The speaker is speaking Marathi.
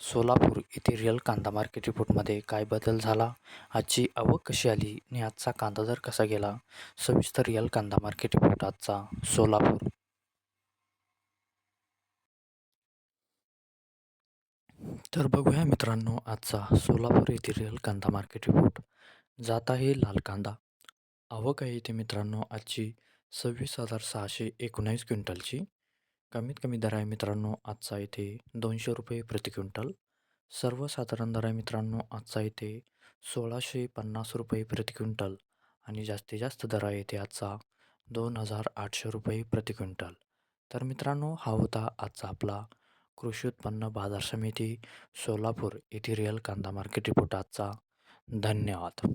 सोलापूर येथे रिअल कांदा मार्केट रिपोर्टमध्ये काय बदल झाला? आजची आवक कशी आली आणि आजचा कांदा दर कसा गेला? सविस्तर रिअल कांदा मार्केट रिपोर्ट आजचा सोलापूर. तर बघूया मित्रांनो आजचा सोलापूर येथील रिअल कांदा मार्केट रिपोर्ट जात आहे लाल कांदा. आवक आहे इथे मित्रांनो आजची सव्वीस हजार सहाशे एकोणावीस क्विंटलची. कमीत कमी दर आहे मित्रांनो आजचा इथे दोनशे रुपये प्रति क्विंटल. सर्वसाधारण दर आहे मित्रांनो आजचा इथे सोळाशे पन्नास रुपये प्रति क्विंटल आणि जास्तीत जास्त दर आहे इथे आजचा दोन हजार आठशे रुपये प्रति क्विंटल. तर मित्रांनो हा होता आजचा आपला कृषी उत्पन्न बाजार समिती सोलापूर येथे रिअल कांदा मार्केट रिपोर्ट आजचा. धन्यवाद.